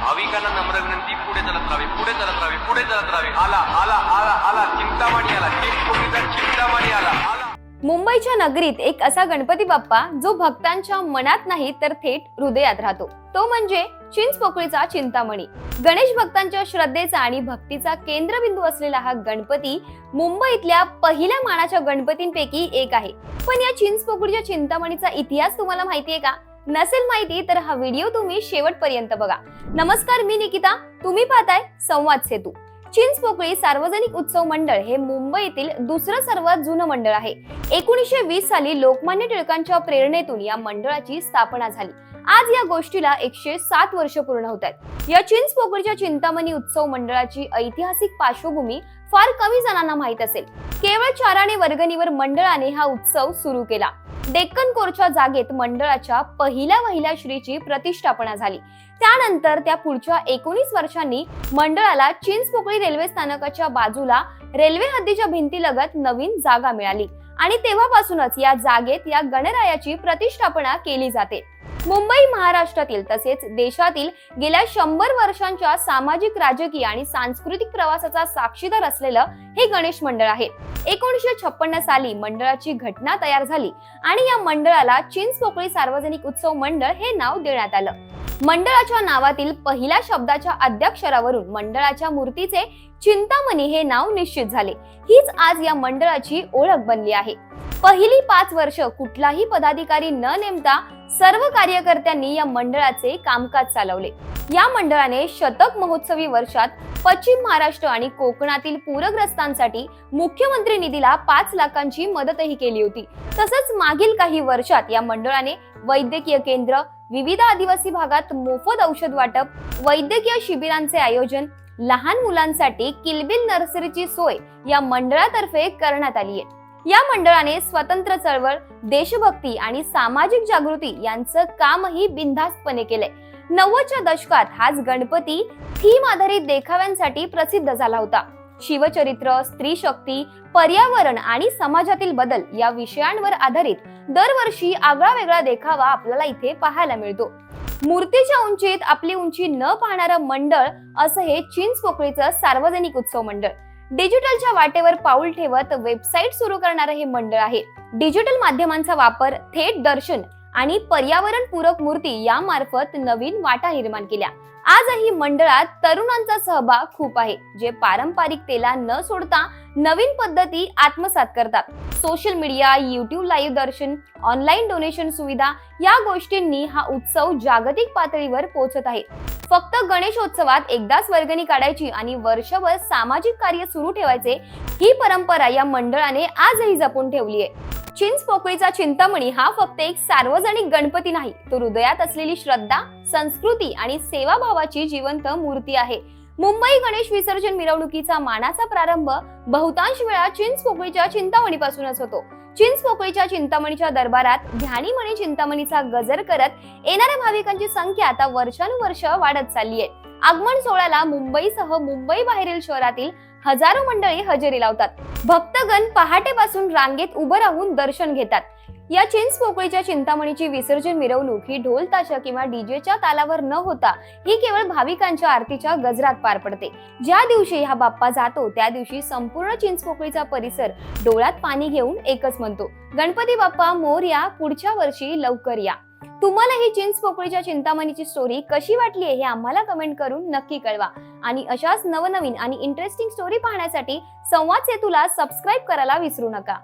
भाविकांना नम्र विनंती पुढे चालत राहावे पुढे चालत राहावे पुढे चालत राहावे. आला आला आला आला. चिंतामणी आला. चिंतामणी आला. आला. मुंबईच्या नगरीत एक असा गणपती बाप्पा जो भक्तांच्या मनात नाही तर थेट हृदयात राहतो. तो म्हणजे चिंचपोकळीचा चिंतामणी. गणेश भक्तांच्या श्रद्धेचा आणि भक्तीचा केंद्रबिंदू असलेला हा गणपती मुंबईतल्या पहिल्या मानाच्या गणपतींपैकी एक आहे. पण या चिंचपोकळीच्या चिंतामणीचा इतिहास तुम्हाला माहितीये का? नसेल माहिती तर हा व्हिडिओ तुम्ही शेवटपर्यंत बघा. नमस्कार मी निकिता. तुम्ही पाहताय संवाद सेतू. चिंचपोकळी सार्वजनिक उत्सव मंडळ हे मुंबईतील दुसरं सर्वात जुनं मंडळ आहे. एकोणीसशे वीस साली लोकमान्य टिळकांच्या प्रेरणेतून या मंडळाची स्थापना झाली. आज या गोष्टीला एकशे सात वर्ष पूर्ण होत आहेत. या चिंचपोकळीच्या चिंतामणी उत्सव मंडळाची ऐतिहासिक पार्श्वभूमी फार कमी जणांना माहीत असेल. केवळ चाराणे वर्गणीवर मंडळाने हा उत्सव सुरू केला. डेक्कन कोरच्या जागेत मंडळाच्या पहिल्या महिला श्रीची प्रतिष्ठापना झाली. त्यानंतर त्या पुढच्या एकोणीस वर्षांनी मंडळाला चिंचपोकळी रेल्वे स्थानकाच्या बाजूला रेल्वे हद्दीच्या भिंतीलगत नवीन जागा मिळाली आणि तेव्हापासूनच या जागेत या गणरायाची प्रतिष्ठापना केली जाते. मुंबई महाराष्ट्रातील तसेच देशातील गेल्या शंभर वर्षांच्या सामाजिक राजकीय आणि सांस्कृतिक प्रवासाचा साक्षीदार असलेलं हे गणेश मंडळ आहे. एकोणीसशे छप्पन्न साली मंडळाची घटना तयार झाली आणि या मंडळाला चिंचपोकळी सार्वजनिक उत्सव मंडळ हे नाव देण्यात आलं. मंडळाच्या नावातील पहिल्या शब्दाच्या अध्यक्षरावरून मंडळाच्या मूर्तीचे चिंतामणी हे नाव निश्चित झाले. हीच आज या मंडळाची ओळख बनली आहे. पहिली पाच वर्ष कुठलाही पदाधिकारी न नेमता सर्व कार्यकर्त्यांनी या मंडळाचे कामकाज चालवले. या मंडळाने शतक महोत्सवी वर्षात पश्चिम महाराष्ट्र आणि कोकणातील पूरग्रस्तांसाठी मुख्यमंत्री निधीला पाच लाखांची मदतही केली होती. तसंच मागील काही वर्षात या मंडळाने वैद्यकीय केंद्र विविध आदिवासी भागात मोफत औषध वाटप वैद्यकीय शिबिरांचे आयोजन लहान मुलांसाठी किलबिल नर्सरीची सोय या मंडळातर्फे करण्यात आली आहे. या मंडळाने स्वतंत्र चळवळ देशभक्ती आणि सामाजिक जागृती यांचं कामही बिनधास्तपणे केलंय. नव्वदच्या दशकात हाच गणपती थीम आधारित देखाव्यांसाठी प्रसिद्ध झाला होता. शिवचरित्र स्त्री शक्ती पर्यावरण आणि समाजातील बदल या विषयांवर आधारित दरवर्षी आगळा वेगळा देखावा आपल्याला इथे पाहायला मिळतो. मूर्तीच्या उंचीत आपली उंची न पाहणारं मंडळ असं हे चिंच पोकळीचं सार्वजनिक उत्सव मंडळ. डिजिटलच्या वाटेवर पाऊल ठेवत वेबसाईट सुरू करणारं हे मंडळ आहे. डिजिटल माध्यमांचा वापर थेट दर्शन आणि पर्यावरण पूरक मूर्ती यामार्फत नवीन वाटा निर्माण केल्या. आजही मंडळात तरुणांचा सहभाग खूप आहे जे पारंपरिकतेला न सोडता नवीन पद्धती आत्मसात करतात. सोशल मीडिया युट्यूब लाईव्ह दर्शन ऑनलाईन डोनेशन सुविधा या गोष्टींनी हा उत्सव जागतिक पातळीवर पोहोचत आहे. फक्त गणेशोत्सवात एकदाच वर्गणी काढायची आणि वर्षभर सामाजिक कार्य सुरू ठेवायचे ही परंपरा या मंडळाने आजही जपून ठेवली आहे. चिंचपोकळीचा चिंतामणी हा फक्त एक सार्वजनिक गणपती नाही तो हृदयात असलेली श्रद्धा संस्कृती आणि सेवाभावाची जिवंत मूर्ती आहे. मुंबई गणेश विसर्जन मिरवणुकीचा मानाचा प्रारंभ बहुतांश वेळा चिंचपोकळीच्या चिंतामणीपासूनच होतो. चिंचपोकळीच्या चिंतामणीच्या दरबारात ध्यानीमणी चिंतामणीचा गजर करत येणाऱ्या भाविकांची संख्या आता वर्षानुवर्ष वाढत चालली आहे. आगमन सोहळ्याला मुंबईसह मुंबई बाहेरील शहरातील हजारो मंडळी हजेरी लावतात. भक्तगण पहाटेपासून रांगेत उभं राहून दर्शन घेतात. या चिंच पोकळीच्या चिंतामणीची विसर्जन मिरवणूक ही ढोल ताशा किंवा डीजेच्या तालावर न होता ही केवळ भाविकांच्या आरतीच्या गजरात पार पडते. ज्या दिवशी हा बाप्पा जातो त्या दिवशी संपूर्ण चिंचपोकळीचा परिसर डोळ्यात पाणी घेऊन एकच म्हणतो गणपती बाप्पा मोर्या पुढच्या वर्षी लवकर या. तुम्हाला ही चिंच पोकळीच्या चिंतामणीची स्टोरी कशी वाटली हे आम्हाला कमेंट करून नक्की कळवा. आणि अशाच नवनवीन आणि इंटरेस्टिंग स्टोरी पाहण्यासाठी संवाद सेतूला सबस्क्राईब करायला विसरू नका.